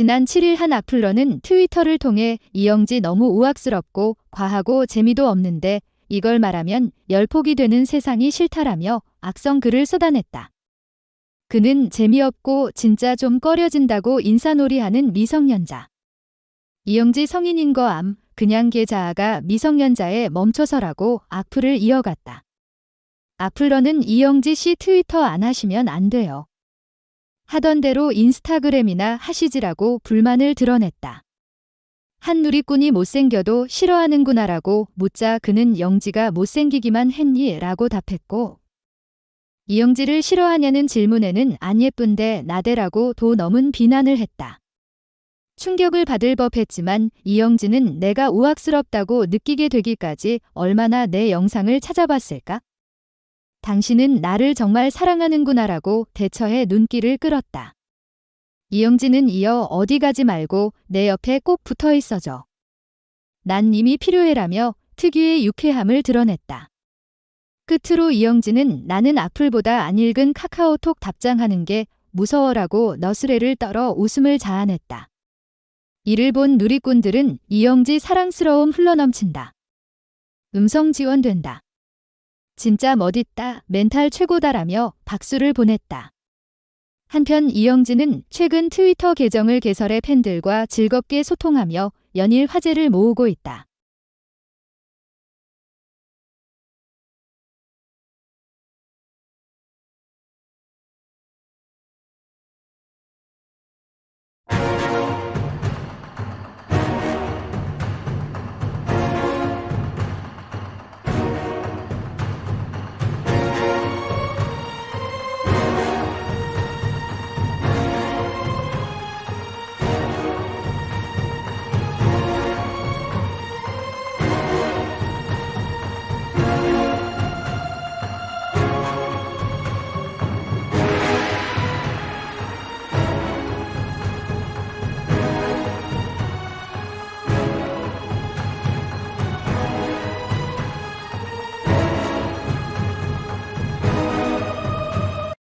지난 7일 한 악플러는 트위터를 통해 이영지 너무 우악스럽고 과하고 재미도 없는데 이걸 말하면 열폭이 되는 세상이 싫다라며 악성 글을 쏟아냈다. 그는 재미없고 진짜 좀 꺼려진다고 인사놀이하는 미성년자. 이영지 성인인 거 암, 그냥 계좌가 미성년자에 멈춰서라고 악플을 이어갔다. 악플러는 이영지 씨 트위터 안 하시면 안 돼요. 하던 대로 인스타그램이나 하시지라고 불만을 드러냈다. 한 누리꾼이 못생겨도 싫어하는구나라고 묻자 그는 영지가 못생기기만 했니? 라고 답했고, 이영지를 싫어하냐는 질문에는 안 예쁜데 나대라고 도 넘은 비난을 했다. 충격을 받을 법했지만 이영지는 내가 우악스럽다고 느끼게 되기까지 얼마나 내 영상을 찾아봤을까? 당신은 나를 정말 사랑하는구나라고 대처해 눈길을 끌었다. 이영지는 이어 어디 가지 말고 내 옆에 꼭 붙어 있어줘. 난 이미 필요해라며 특유의 유쾌함을 드러냈다. 끝으로 이영지는 나는 악플보다 안 읽은 카카오톡 답장하는 게 무서워라고 너스레를 떨어 웃음을 자아냈다. 이를 본 누리꾼들은 이영지 사랑스러움 흘러넘친다. 음성 지원된다. 진짜 멋있다, 멘탈 최고다라며 박수를 보냈다. 한편 이영지는 최근 트위터 계정을 개설해 팬들과 즐겁게 소통하며 연일 화제를 모으고 있다.